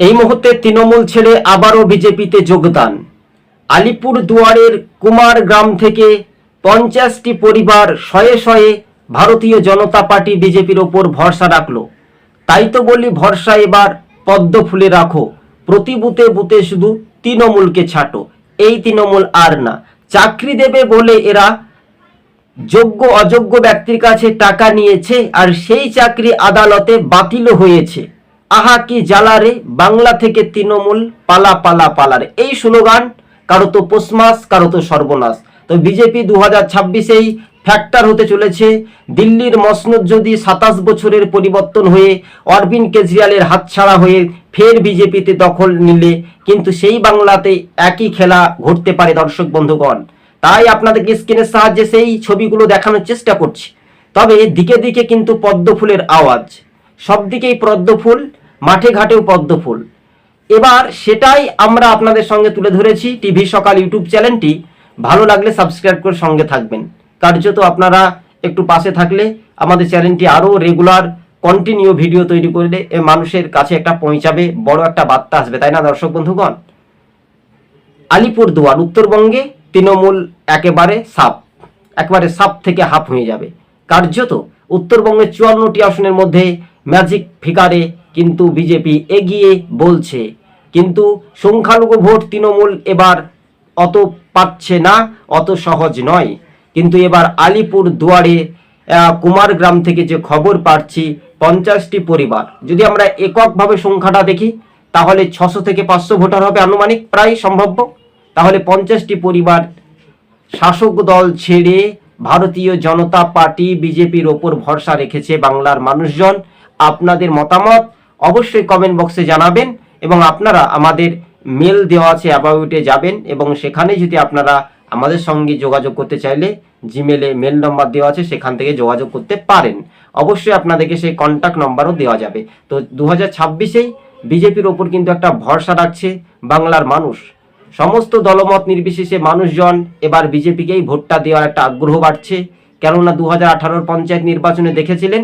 এই মুহূর্তে তৃণমূল ছেড়ে আবারও বিজেপিতে যোগদান। আলিপুর দুয়ারের কুমার গ্রাম থেকে পঞ্চাশটি পরিবার শয়ে শয়ে ভারতীয় জনতা পার্টি বিজেপির ওপর ভরসা রাখল। তাই তো বলি ভরসা এবার পদ্ম ফুলে রাখো। প্রতি বুতে বুতে শুধু তৃণমূলকে ছাটো। এই তৃণমূল আর না। চাকরি দেবে বলে এরা যোগ্য অযোগ্য ব্যক্তির কাছে টাকা নিয়েছে আর সেই চাকরি আদালতে বাতিলও হয়েছে। আহা কি জ্বালারে বাংলা থেকে তৃণমূল পালা পালা, পালারে। এই স্লোগান, কারও তো পোসমাস কারও তো সর্বনাশ। তো বিজেপি দু হাজার ছাব্বিশেই ফ্যাক্টর হতে চলেছে। দিল্লির মসনদ যদি সাতাশ বছরের পরিবর্তন হয়ে অরবিন্দ কেজরিওয়ালের হাতছাড়া হয়ে ফের বিজেপিতে দখল নিলে, কিন্তু সেই বাংলাতে একই খেলা ঘটতে পারে দর্শক বন্ধুগণ। তাই আপনাদেরকে স্ক্রিনের সাহায্যে সেই ছবিগুলো দেখানোর চেষ্টা করছি। তবে দিকে দিকে কিন্তু পদ্ম ফুলের আওয়াজ। সব দিকেই পদ্ম ফুল মাঠে ঘাটেও পদ্ম ফুল। এবার সেটাই আমরা আপনাদের সঙ্গে তুলে ধরেছি টিভি সকাল ইউটিউব চ্যানেলটি। ভালো লাগলে সাবস্ক্রাইব করে সঙ্গে থাকবেন। কার্যত আপনারা একটু পাশে থাকলে আমাদের চ্যানেলটি আরও রেগুলার, কন্টিনিউ ভিডিও তৈরি করলে মানুষের কাছে একটা পৌঁছাবে, বড় একটা বার্তা আসবে, তাই না দর্শক বন্ধুগণ? আলিপুরদুয়ার উত্তরবঙ্গে তৃণমূল একেবারে সাপ একেবারে সাপ থেকে হাফ হয়ে যাবে। কার্যত উত্তরবঙ্গের চুয়ান্নটি আসনের মধ্যে ম্যাজিক ফিগারে কিন্তু বিজেপি এগিয়ে বলছে। কিন্তু সংখ্যালঘু ভোট তৃণমূল এবার অত পাচ্ছে না, অত সহজ নয়। কিন্তু এবার আলিপুর দুয়ারে কুমারগ্রাম থেকে যে খবর পাচ্ছি, পঞ্চাশটি পরিবার। যদি আমরা এককভাবে সংখ্যাটা দেখি, তাহলে ছশো থেকে পাঁচশো ভোটার হবে আনুমানিক, প্রায় সম্ভাব্য। তাহলে পঞ্চাশটি পরিবার শাসক দল ছেড়ে ভারতীয় জনতা পার্টি, বিজেপির ওপর ভরসা রেখেছে বাংলার মানুষজন। আপনাদের মতামত? অবশ্যই কমেন্ট বক্সে জানাবেন এবং আপনারা আমাদের মেল দেওয়া আছে অ্যাবাউটে যাবেন এবং সেখানে যদি আপনারা আমাদের সঙ্গে যোগাযোগ করতে চাইলে জিমেলে মেল নম্বর দেওয়া আছে সেখান থেকে যোগাযোগ করতে পারেন। অবশ্যই আপনাদেরকে সেই কন্ট্যাক্ট নম্বরও দেওয়া যাবে। তো দু হাজার ছাব্বিশেই বিজেপির ওপর কিন্তু একটা ভরসা রাখছে বাংলার মানুষ। সমস্ত দলমত নির্বিশেষে মানুষজন এবার বিজেপিকেই ভোটটা দেওয়ার একটা আগ্রহ বাড়ছে। কেননা দু হাজার আঠারোর পঞ্চায়েত নির্বাচনে দেখেছিলেন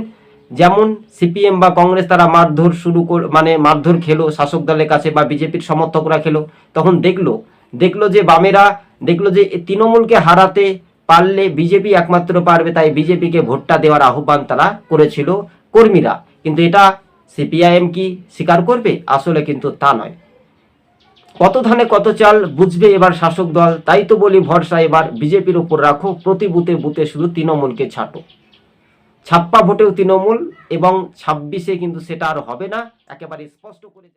যেমন সিপিএম বা কংগ্রেস তারা মারধর শুরু কর মানে মারধর খেলো, শাসক দলের কাছে বা বিজেপির সমর্থকরা খেলো। তখন দেখল দেখল যে বামেরা, দেখল যে তৃণমূলকে হারাতে পারলে বিজেপি একমাত্র পারবে, তাই বিজেপিকে ভোটটা দেওয়ার আহ্বান তারা করেছিল কর্মীরা। কিন্তু এটা সিপিআইএম কি স্বীকার করবে? আসলে কিন্তু তা নয়। কত ধানে কত চাল বুঝবে এবার শাসক দল? তাই তো বলি ভরসা, এবার বিজেপির উপর রাখো, প্রতি বুতে বুতে শুধু তৃণমূলকে ছাটো। ছাপ্পা ভোটেও তৃণমূল এবং ছাব্বিশে কিন্তু সেটা আর হবে না। একেবারে স্পষ্ট করে